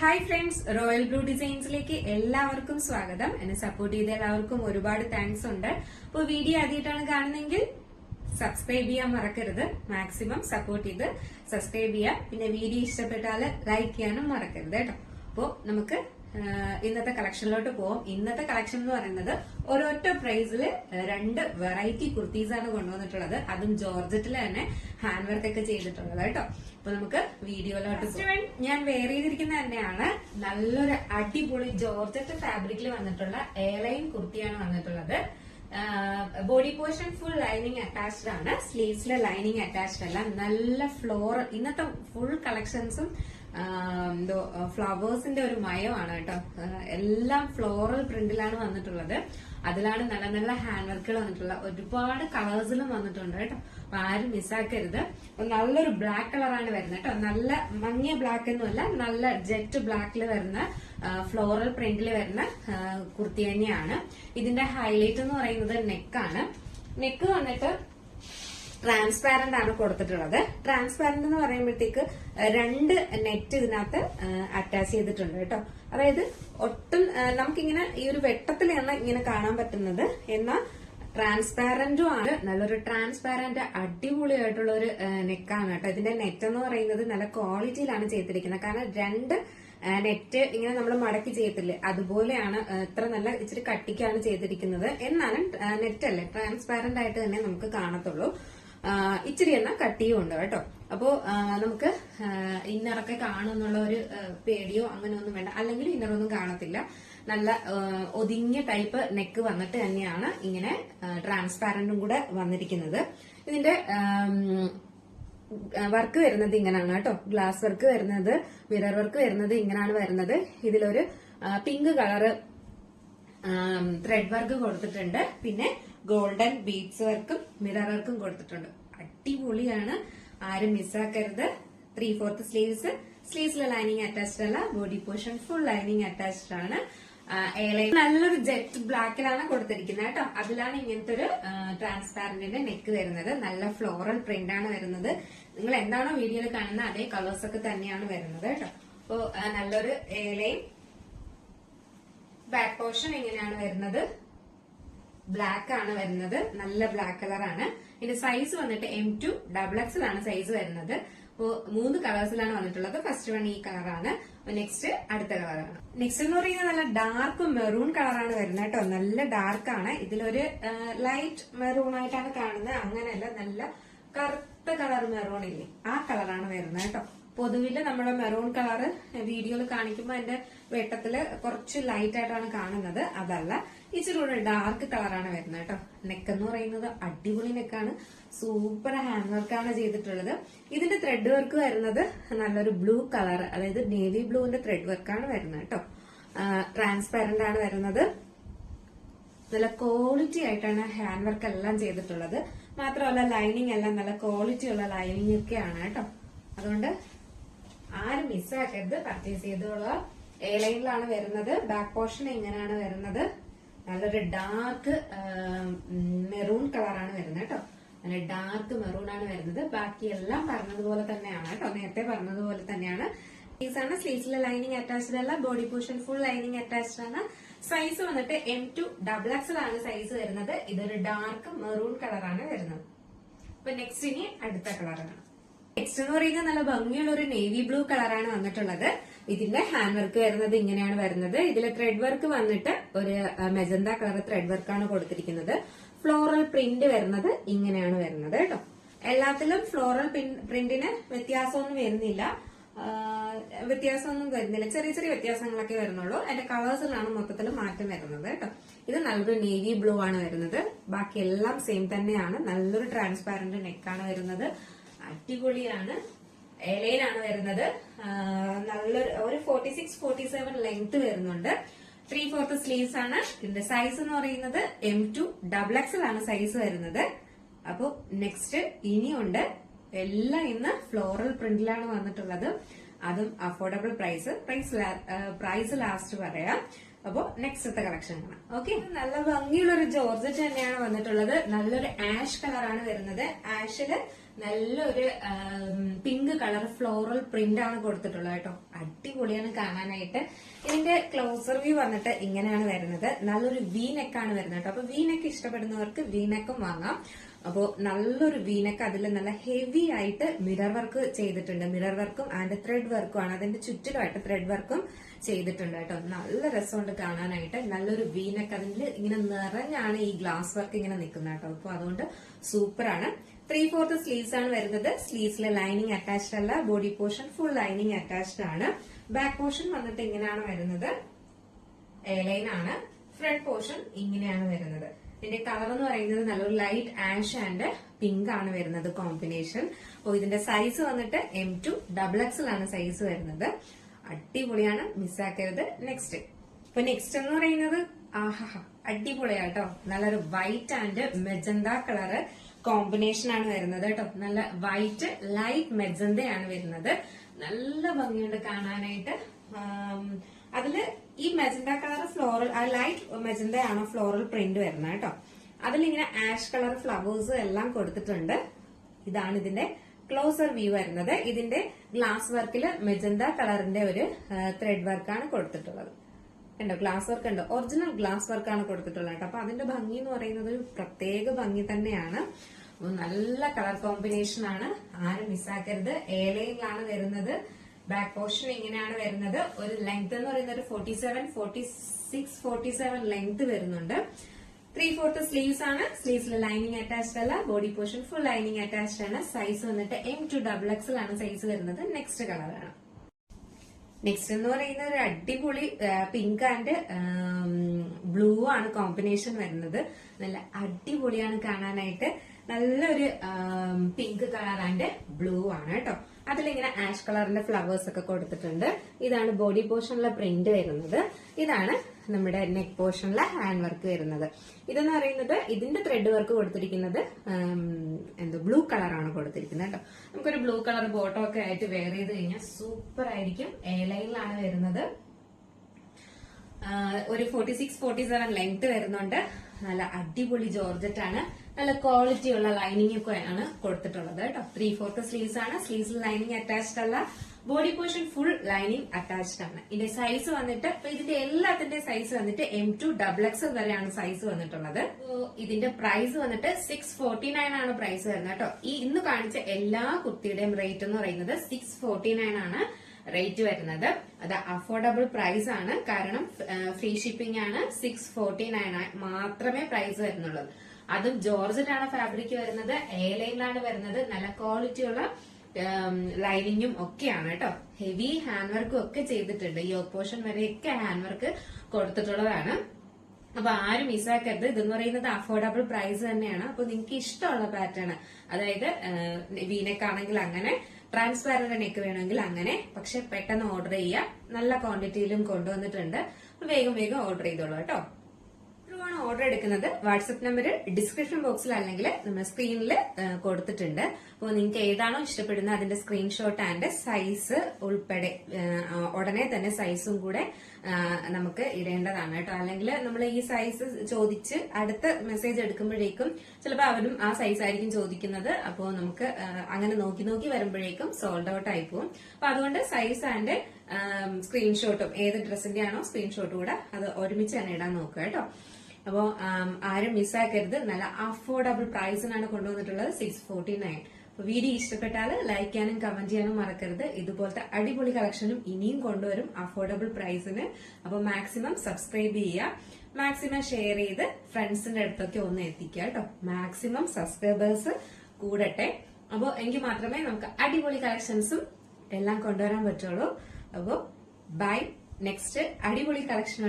Hi friends royal blue ഡിസൈൻസിലേക്ക് എല്ലാവർക്കും സ്വാഗതം. എന്നെ സപ്പോർട്ട് ചെയ്ത എല്ലാവർക്കും ഒരുപാട് താങ്ക്സ് ഉണ്ട്. അപ്പോൾ വീഡിയോ ആദ്യമായിട്ടാണ് കാണുന്നതെങ്കിൽ സബ്സ്ക്രൈബ് ചെയ്യാൻ മറക്കരുത്. മാക്സിമം സപ്പോർട്ട് ചെയ്ത് സബ്സ്ക്രൈബ് ചെയ്യുക. പിന്നെ വീഡിയോ ഇഷ്ടപ്പെട്ടാൽ ലൈക്ക് ചെയ്യാനും മറക്കരുത് കേട്ടോ. അപ്പോൾ നമുക്ക് ഇന്നത്തെ കളക്ഷനിലോട്ട് പോവും. ഇന്നത്തെ കളക്ഷൻ എന്ന് പറയുന്നത് ഒരൊറ്റ പ്രൈസിൽ രണ്ട് വെറൈറ്റി കുർത്തീസ് ആണ് കൊണ്ടുവന്നിട്ടുള്ളത്. അതും ജോർജറ്റിൽ തന്നെ ഹാൻഡ് വർക്ക് ഒക്കെ ചെയ്തിട്ടുള്ളത് കേട്ടോ. അപ്പൊ നമുക്ക് വീഡിയോയിലോട്ട് ഞാൻ വെയർ ചെയ്തിരിക്കുന്ന തന്നെയാണ്. നല്ലൊരു അടിപൊളി ജോർജറ്റ് ഫാബ്രിക്കിൽ വന്നിട്ടുള്ള എയർലൈൻ കുർത്തിയാണ് വന്നിട്ടുള്ളത്. Body portion full lining attached ആണ്. സ്ലീവ്സിലെ ലൈനിങ് അറ്റാച്ച്ഡ് അല്ല. നല്ല ഫ്ലോർ ഇന്നത്തെ ഫുൾ കളക്ഷൻസും എന്തോ ഫ്ലവേഴ്സിന്റെ ഒരു മയമാണ് കേട്ടോ. എല്ലാം ഫ്ലോറൽ പ്രിന്റിലാണ് വന്നിട്ടുള്ളത്. അതിലാണ് നല്ല നല്ല ഹാൻഡ് വർക്കുകൾ വന്നിട്ടുള്ളത്. ഒരുപാട് കളേഴ്സിലും വന്നിട്ടുണ്ട് കേട്ടോ. അപ്പൊ ആരും മിസ്സാക്കരുത്. നല്ലൊരു ബ്ലാക്ക് കളറാണ് വരുന്നത് കേട്ടോ. നല്ല മങ്ങിയ ബ്ലാക്ക് ഒന്നുമല്ല നല്ല ജെറ്റ് ബ്ലാക്കിൽ വരുന്ന ഫ്ലോറൽ പ്രിന്റിൽ വരുന്ന കുർത്തി തന്നെയാണ്. ഇതിന്റെ ഹൈലൈറ്റ് എന്ന് പറയുന്നത് നെക്കാണ്. നെക്ക് വന്നിട്ട് ട്രാൻസ്പാരന്റ് ആണ് കൊടുത്തിട്ടുള്ളത്. ട്രാൻസ്പാരന്റ് എന്ന് പറയുമ്പോഴത്തേക്ക് രണ്ട് നെറ്റ് ഇതിനകത്ത് അറ്റാച്ച് ചെയ്തിട്ടുണ്ട് കേട്ടോ. അതായത് ഒട്ടും നമുക്കിങ്ങനെ ഈ ഒരു വെട്ടത്തിലാണ് ഇങ്ങനെ കാണാൻ പറ്റുന്നത്. എന്നാൽ ട്രാൻസ്പാരന്റും ആണ്. നല്ലൊരു ട്രാൻസ്പാരന്റ് അടിപൊളിയായിട്ടുള്ള ഒരു നെക്കാണ് കേട്ടോ. ഇതിന്റെ നെറ്റ് എന്ന് പറയുന്നത് നല്ല ക്വാളിറ്റിയിലാണ് ചെയ്തിരിക്കുന്നത്. കാരണം രണ്ട് നെറ്റ് ഇങ്ങനെ നമ്മൾ മടക്കി ചെയ്യത്തില്ലേ? അതുപോലെയാണ് ഇത്ര നല്ല ഇച്ചിരി കട്ടിക്കാണ് ചെയ്തിരിക്കുന്നത്. എന്നാലും നെറ്റ് അല്ലേ? ട്രാൻസ്പാരന്റ് ആയിട്ട് തന്നെ നമുക്ക് കാണത്തുള്ളൂ. ഇച്ചിരി എണ്ണ കട്ടിയും ഉണ്ട് കേട്ടോ. അപ്പോ നമുക്ക് ഇന്നറൊക്കെ കാണുമെന്നുള്ള ഒരു പേടിയോ അങ്ങനെ ഒന്നും വേണ്ട. അല്ലെങ്കിൽ ഇന്നറൊന്നും കാണത്തില്ല. നല്ല ഒതുങ്ങിയ ടൈപ്പ് നെക്ക് വന്നിട്ട് തന്നെയാണ് ഇങ്ങനെ ട്രാൻസ്പാരന്റും കൂടെ വന്നിരിക്കുന്നത്. ഇതിന്റെ വർക്ക് വരുന്നത് ഇങ്ങനെയാണ് കേട്ടോ. ഗ്ലാസ് വർക്ക് വരുന്നത് മിറർ വർക്ക് വരുന്നത് ഇങ്ങനെയാണ് വരുന്നത്. ഇതിലൊരു പിങ്ക് കളർ ത്രെഡ് വർക്ക് കൊടുത്തിട്ടുണ്ട്. പിന്നെ ഗോൾഡൻ ബീഡ്സ് വർക്കും മിറർ വർക്കും കൊടുത്തിട്ടുണ്ട്. അടിപൊളിയാണ്. ആരും മിസ്സാക്കരുത്. ത്രീ ഫോർത്ത് സ്ലീവ്സ് സ്ലീവ്സിലെ ലൈനിങ് അറ്റാച്ച്ഡ് അല്ല. Body portion full lining attached ആണ്. നല്ലൊരു ജെറ്റ് ബ്ലാക്കിലാണ് കൊടുത്തിരിക്കുന്നത് കേട്ടോ. അതിലാണ് ഇങ്ങനത്തെ ഒരു ട്രാൻസ്പാരന്റിന്റെ നെക്ക് വരുന്നത്. നല്ല ഫ്ലോറൽ പ്രിന്റ് ആണ് വരുന്നത്. നിങ്ങൾ എന്താണോ വീഡിയോയിൽ കാണുന്നത് അതേ കളേഴ്സ് ഒക്കെ തന്നെയാണ് വരുന്നത് കേട്ടോ. അപ്പോ നല്ലൊരു എയർലൈൻ ബാക്ക് പോർഷൻ എങ്ങനെയാണ് വരുന്നത്? ബ്ലാക്ക് ആണ് വരുന്നത്. നല്ല ബ്ലാക്ക് കളറാണ് ഇതിന്റെ സൈസ് വന്നിട്ട് എം ടു ഡബിൾ എക്സ് ആണ് സൈസ് വരുന്നത്. മൂന്ന് കളേഴ്സിലാണ് വന്നിട്ടുള്ളത്. ഫസ്റ്റ് വൺ ഈ കളറാണ് നെക്സ്റ്റ് അടുത്ത കളറാണ് നെക്സ്റ്റ് എന്ന് പറയുന്നത് നല്ല ഡാർക്ക് മെറൂൺ കളറാണ് വരുന്നത് കേട്ടോ. നല്ല ഡാർക്ക് ആണ്. ഇതിലൊരു ലൈറ്റ് മെറൂൺ ആയിട്ടാണ് കാണുന്നത്. അങ്ങനെയല്ല നല്ല കറുത്ത കളർ മെറൂൺ ഇല്ലേ? ആ കളറാണ് വരുന്നത് കേട്ടോ. പൊതുവിൽ നമ്മുടെ മെറൂൺ കളറ് വീഡിയോയിൽ കാണിക്കുമ്പോൾ അതിന്റെ വെട്ടത്തിൽ കുറച്ച് ലൈറ്റ് ആയിട്ടാണ് കാണുന്നത്. അതല്ല ഇച്ചിരി കൂടെ ഡാർക്ക് കളറാണ് വരുന്നത് കേട്ടോ. നെക്ക് എന്ന് പറയുന്നത് അടിപൊളി നെക്കാണ് സൂപ്പർ ഹാൻഡ് വർക്കാണ് ചെയ്തിട്ടുള്ളത്. ഇതിന്റെ ത്രെഡ് വർക്ക് വരുന്നത് നല്ലൊരു ബ്ലൂ കളർ അതായത് നേവി ബ്ലൂവിന്റെ ത്രെഡ് വർക്കാണ് വരുന്നത് കേട്ടോ. ട്രാൻസ്പാരന്റ് ആണ് വരുന്നത്. നല്ല ക്വാളിറ്റി ആയിട്ടാണ് ഹാൻഡ് വർക്ക് എല്ലാം ചെയ്തിട്ടുള്ളത്. മാത്രമല്ല ലൈനിങ് എല്ലാം നല്ല ക്വാളിറ്റി ഉള്ള ലൈനിങ് ഒക്കെയാണ് കേട്ടോ. അതുകൊണ്ട് മിസ്സാക്കരുത് പർച്ചേസ് ചെയ്തോളുക എ ലൈനിലാണ് വരുന്നത്. ബാക്ക് പോർഷൻ എങ്ങനെയാണ് വരുന്നത്? നല്ലൊരു ഡാർക്ക് മെറൂൺ കളറാണ് വരുന്നത് കേട്ടോ. നല്ല ഡാർക്ക് മെറൂൺ ആണ് വരുന്നത്. ബാക്കി എല്ലാം പറഞ്ഞതുപോലെ തന്നെയാണ് കേട്ടോ. നേരത്തെ പറഞ്ഞതുപോലെ തന്നെയാണ്. സ്ലീവ്സ് ആണ്. സ്ലീവ്സിലെ ലൈനിങ് അറ്റാച്ച്ഡ് അല്ല. Body portion full lining attached ആണ്. സൈസ് വന്നിട്ട് എം ടു ഡബിൾ എക്സൽ ആണ് സൈസ് വരുന്നത്. ഇതൊരു ഡാർക്ക് മെറൂൺ കളറാണ് വരുന്നത്. അപ്പൊ നെക്സ്റ്റ് ഇനി അടുത്ത കളറാണ് നെക്സ്റ്റ് എന്ന് പറയുന്നത് നല്ല ഭംഗിയുള്ള ഒരു നേവി ബ്ലൂ കളറാണ് വന്നിട്ടുള്ളത്. ഇതിന്റെ ഹാൻഡ് വർക്ക് വരുന്നത് ഇങ്ങനെയാണ് വരുന്നത്. ഇതിലെ ത്രെഡ് വർക്ക് വന്നിട്ട് ഒരു മെജന്ത കളർ ത്രെഡ് വർക്കാണ് കൊടുത്തിരിക്കുന്നത്. ഫ്ലോറൽ പ്രിന്റ് വരുന്നത് ഇങ്ങനെയാണ് വരുന്നത് കേട്ടോ. എല്ലാത്തിലും ഫ്ലോറൽ പ്രിന്റിന് വ്യത്യാസമൊന്നും വരുന്നില്ല. വ്യത്യാസമൊന്നും വരുന്നില്ല. ചെറിയ ചെറിയ വ്യത്യാസങ്ങളൊക്കെ വരുന്നുള്ളൂ. അതിന്റെ കളേഴ്സിലാണ് മൊത്തത്തിൽ മാറ്റം വരുന്നത് കേട്ടോ. ഇത് നല്ലൊരു നേവി ബ്ലൂ ആണ് വരുന്നത്. ബാക്കി എല്ലാം സെയിം തന്നെയാണ്. നല്ലൊരു ട്രാൻസ്പാരന്റ് നെക്കാണ് വരുന്നത്. അടിപൊളിയാണ്. എലയിലാണ് വരുന്നത്. നല്ലൊരു ഒരു forty six forty seven length വരുന്നുണ്ട്. ത്രീ ഫോർത്ത് സ്ലീവ്സ് ആണ്. ഇതിന്റെ സൈസ് എന്ന് പറയുന്നത് എം ടു ഡബിൾ എക്സൽ ആണ് സൈസ് വരുന്നത്. അപ്പോ നെക്സ്റ്റ് ഇനിയുണ്ട്. എല്ലാം ഇന്ന് ഫ്ലോറൽ പ്രിന്റിലാണ് വന്നിട്ടുള്ളത്. അതും affordable price price price last പറയാം. അപ്പോ നെക്സ്റ്റത്തെ കളക്ഷൻ കാണാം ഓക്കെ നല്ല ഭംഗിയുള്ള ഒരു ജോർജറ്റ് തന്നെയാണ് വന്നിട്ടുള്ളത്. നല്ലൊരു ആഷ് കളറാണ് വരുന്നത്. ആഷിൽ നല്ലൊരു പിങ്ക് കളർ ഫ്ലോറൽ പ്രിന്റ് ആണ് കൊടുത്തിട്ടുള്ളത് കേട്ടോ. അടിപൊളി അടിപൊളിയാണ് കാണാനായിട്ട്. ഇതിന്റെ ക്ലോസർ വ്യൂ വന്നിട്ട് ഇങ്ങനെയാണ് വരുന്നത്. നല്ലൊരു വി നെക്കാണ് വരുന്നത് കേട്ടോ. അപ്പൊ വി നെക്ക് ഇഷ്ടപ്പെടുന്നവർക്ക് വി നെക്കും വാങ്ങാം. അപ്പോ നല്ലൊരു വീനക്ക് അതിൽ നല്ല ഹെവി ആയിട്ട് മിറർ വർക്ക് ചെയ്തിട്ടുണ്ട്. മിറർ വർക്കും ആൻഡ് ത്രെഡ് വർക്കും ആണ്. അതിന്റെ ചുറ്റിലുമായിട്ട് ത്രെഡ് വർക്കും ചെയ്തിട്ടുണ്ട് കേട്ടോ. നല്ല രസമുണ്ട് കാണാനായിട്ട്. നല്ലൊരു വീനക്ക് അതിൽ ഇങ്ങനെ നിറഞ്ഞാണ് ഈ ഗ്ലാസ് വർക്ക് ഇങ്ങനെ നിൽക്കുന്നത് കേട്ടോ. അപ്പൊ അതുകൊണ്ട് സൂപ്പറാണ് ത്രീ ഫോർത്ത് സ്ലീവ്സ് ആണ് വരുന്നത്. സ്ലീവ്സിൽ ലൈനിങ് അറ്റാച്ച്ഡ് അല്ല. Body portion full lining attached ആണ്. ബാക്ക് പോർഷൻ വന്നിട്ട് ഇങ്ങനെയാണ് വരുന്നത്. എയർലൈൻ ആണ്. ഫ്രണ്ട് പോർഷൻ ഇങ്ങനെയാണ് വരുന്നത്. ഇതിന്റെ കളർ എന്ന് പറയുന്നത് നല്ലൊരു ലൈറ്റ് ആഷ് ആൻഡ് പിങ്ക് ആണ് വരുന്നത് കോമ്പിനേഷൻ അപ്പോൾ ഇതിന്റെ സൈസ് വന്നിട്ട് എം ടു ഡബിൾ എക്സൽ ആണ് സൈസ് വരുന്നത്. അടിപൊളിയാണ്. മിസ്സാക്കരുത് നെക്സ്റ്റ് ഇപ്പൊ നെക്സ്റ്റ് എന്ന് പറയുന്നത് ആഹാ അടിപൊളിയാട്ടോ. നല്ലൊരു white and magenta colour combination ആണ് വരുന്നത് കേട്ടോ. നല്ല വൈറ്റ് ലൈറ്റ് മെജന്തയാണ് വരുന്നത്. നല്ല ഭംഗിയുണ്ട് കാണാനായിട്ട്. അതിൽ ഈ magenta colour floral light magenta ആണോ ഫ്ലോറൽ പ്രിന്റ് വരുന്നത് കേട്ടോ. അതിലിങ്ങനെ ആഷ് കളർ ഫ്ലവേഴ്സ് എല്ലാം കൊടുത്തിട്ടുണ്ട്. ഇതാണ് ഇതിന്റെ ക്ലോസർ വ്യൂ വരുന്നത്. ഇതിന്റെ ഗ്ലാസ് വർക്കിൽ മെജന്ത കളറിന്റെ ഒരു ത്രെഡ് വർക്കാണ് കൊടുത്തിട്ടുള്ളത്. ഉണ്ടോ? ഗ്ലാസ് വർക്ക് ഉണ്ട്? ഒറിജിനൽ ഗ്ലാസ് വർക്കാണ് കൊടുത്തിട്ടുള്ളത് കേട്ടോ. അപ്പൊ അതിന്റെ ഭംഗി എന്ന് പറയുന്നത് ഒരു പ്രത്യേക ഭംഗി തന്നെയാണ്. നല്ല കളർ കോമ്പിനേഷൻ ആണ്. ആരും മിസ്സാക്കരുത് ഏലയിലാണ് വരുന്നത്. ബാക്ക് പോർഷൻ ഇങ്ങനെയാണ് വരുന്നത്. ഒരു ലെങ്ത് എന്ന് പറയുന്നത് forty seven forty six forty seven length വരുന്നുണ്ട്. ത്രീ ഫോർത്ത് സ്ലീവ്സ് ആണ് സ്ലീവ്സിൽ ലൈനിങ് അറ്റാച്ച്ഡ് അല്ല. Body portion full lining attached ആണ്. സൈസ് വന്നിട്ട് എം ടു ഡബിൾ എക്സൽ ആണ് സൈസ് വരുന്നത്. നെക്സ്റ്റ് കളറാണ് നെക്സ്റ്റ് എന്ന് പറയുന്ന ഒരു അടിപൊളി പിങ്ക് ആൻഡ് ബ്ലൂ ആണ് കോമ്പിനേഷൻ വരുന്നത്. നല്ല അടിപൊളിയാണ് കാണാനായിട്ട്. നല്ലൊരു പിങ്ക് കളർ ആൻഡ് ബ്ലൂ ആണ് കേട്ടോ. അതിലിങ്ങനെ ആഷ് കളറിന്റെ ഫ്ലവേഴ്സ് ഒക്കെ കൊടുത്തിട്ടുണ്ട്. ഇതാണ് ബോഡി പോർഷനിലെ പ്രിന്റ് വരുന്നത്. ഇതാണ് നമ്മുടെ നെക്ക് പോർഷനിലെ ഹാൻഡ് വർക്ക് വരുന്നത്. ഇതെന്ന് പറയുന്നത് ഇതിന്റെ ത്രെഡ് വർക്ക് കൊടുത്തിരിക്കുന്നത് എന്തോ ബ്ലൂ കളറാണ് കൊടുത്തിരിക്കുന്നത് കേട്ടോ. നമുക്കൊരു ബ്ലൂ കളർ ബോട്ടോ ഒക്കെ ആയിട്ട് വെയർ ചെയ്ത് കഴിഞ്ഞാൽ സൂപ്പർ ആയിരിക്കും. എ ലൈനിലാണ് വരുന്നത്. ഒരു forty six forty seven length വരുന്നുണ്ട്. നല്ല അടിപൊളി ജോർജറ്റ് ആണ് നല്ല ക്വാളിറ്റി ഉള്ള ലൈനിങ് ഒക്കെ ആണ് കൊടുത്തിട്ടുള്ളത് കേട്ടോ. ത്രീ ഫോർത്ത് സ്ലീവ്സ് ആണ്. സ്ലീവ്സിൽ ലൈനിങ് അറ്റാച്ച്ഡ് അല്ല. Body portion full lining attached ആണ്. ഇതിന്റെ സൈസ് വന്നിട്ട് ഇതിന്റെ എല്ലാത്തിന്റെ സൈസ് വന്നിട്ട് എം ടു ഡബിൾ എക്സ് വരെയാണ് സൈസ് വന്നിട്ടുള്ളത്. ഇതിന്റെ പ്രൈസ് വന്നിട്ട് സിക്സ് ഫോർട്ടി നയൻ ആണ് പ്രൈസ് വരുന്നത് കേട്ടോ. ഈ ഇന്ന് കാണിച്ച എല്ലാ കുർത്തിയുടെയും റേറ്റ് എന്ന് പറയുന്നത് സിക്സ് ഫോർട്ടി നയൻ ആണ് റേറ്റ് വരുന്നത്. അത് അഫോർഡബിൾ പ്രൈസ് ആണ്. കാരണം ഫ്രീ ഷിപ്പിംഗ് ആണ്. സിക്സ് ഫോർട്ടി നയൻ മാത്രമേ പ്രൈസ് വരുന്നുള്ളൂ. അതും ജോർജിലാണ് ഫാബ്രിക് വരുന്നത് എ ലൈനിലാണ് വരുന്നത്. നല്ല ക്വാളിറ്റി ഉള്ള ലൈനിങ്ങും ഒക്കെയാണ് കേട്ടോ. ഹെവി ഹാൻഡ് വർക്കും ഒക്കെ ചെയ്തിട്ടുണ്ട്. ഈ ഓപ്പോഷൻ വരെയൊക്കെ ഹാൻഡ് വർക്ക് കൊടുത്തിട്ടുള്ളതാണ്. അപ്പൊ ആരും മിസ്സാക്കരുത്. ഇതെന്ന് പറയുന്നത് അഫോർഡബിൾ പ്രൈസ് തന്നെയാണ്. അപ്പൊ നിങ്ങൾക്ക് ഇഷ്ടമുള്ള പാറ്റേൺ അതായത് വീനെക്ക് ആണെങ്കിൽ അങ്ങനെ ട്രാൻസ്പാരന്റ് നെക്ക് വേണമെങ്കിൽ അങ്ങനെ പക്ഷെ പെട്ടെന്ന് ഓർഡർ ചെയ്യുക. നല്ല ക്വാണ്ടിറ്റിയിലും കൊണ്ടുവന്നിട്ടുണ്ട്. വേഗം വേഗം ഓർഡർ ചെയ്തോളൂ കേട്ടോ. ഓർഡർ എടുക്കുന്നത്. വാട്സപ്പ് നമ്പർ ഡിസ്ക്രിപ്ഷൻ ബോക്സിൽ അല്ലെങ്കിൽ നമ്മൾ സ്ക്രീനിൽ കൊടുത്തിട്ടുണ്ട്. അപ്പോൾ നിങ്ങൾക്ക് ഏതാണോ ഇഷ്ടപ്പെടുന്നത് അതിന്റെ സ്ക്രീൻഷോട്ട് ആൻഡ് സൈസ് ഉൾപ്പെടെ ഉടനെ തന്നെ സൈസും കൂടെ നമുക്ക് ഇടേണ്ടതാണ് കേട്ടോ. അല്ലെങ്കിൽ നമ്മൾ ഈ സൈസ് ചോദിച്ച് അടുത്ത മെസ്സേജ് എടുക്കുമ്പോഴേക്കും ചിലപ്പോൾ അവരും ആ സൈസ് ആയിരിക്കും ചോദിക്കുന്നത്. അപ്പോൾ നമുക്ക് അങ്ങനെ നോക്കി നോക്കി വരുമ്പോഴേക്കും സോൾഡ് ഔട്ട് ആയി പോകും അപ്പൊ അതുകൊണ്ട് സൈസ് ആൻഡ് സ്ക്രീൻഷോട്ടും ഏത് ഡ്രസ്സിന്റെ ആണോ സ്ക്രീൻഷോട്ടും കൂടെ അത് ഒരുമിച്ച് തന്നെ ഇടാൻ നോക്കുക കേട്ടോ. അപ്പോൾ ആരും മിസ്സാക്കരുത്. നല്ല അഫോർഡബിൾ പ്രൈസിനാണ് കൊണ്ടുവന്നിട്ടുള്ളത്. സിക്സ് ഫോർട്ടി നയൻ വീഡിയോ ഇഷ്ടപ്പെട്ടാൽ ലൈക്ക് ചെയ്യാനും കമന്റ് ചെയ്യാനും മറക്കരുത്. ഇതുപോലത്തെ അടിപൊളി കളക്ഷനും ഇനിയും കൊണ്ടുവരും അഫോർഡബിൾ പ്രൈസിന് അപ്പൊ മാക്സിമം സബ്സ്ക്രൈബ് ചെയ്യുക. മാക്സിമം ഷെയർ ചെയ്ത് ഫ്രണ്ട്സിന്റെ അടുത്തൊക്കെ ഒന്ന് എത്തിക്കുക കേട്ടോ. മാക്സിമം സബ്സ്ക്രൈബേഴ്സ് കൂടട്ടെ. അപ്പോൾ എങ്കിൽ മാത്രമേ നമുക്ക് അടിപൊളി കളക്ഷൻസും എല്ലാം കൊണ്ടുവരാൻ പറ്റുള്ളൂ. അപ്പോൾ ബൈ നെക്സ്റ്റ് അടിപൊളി കളക്ഷനായിട്ട്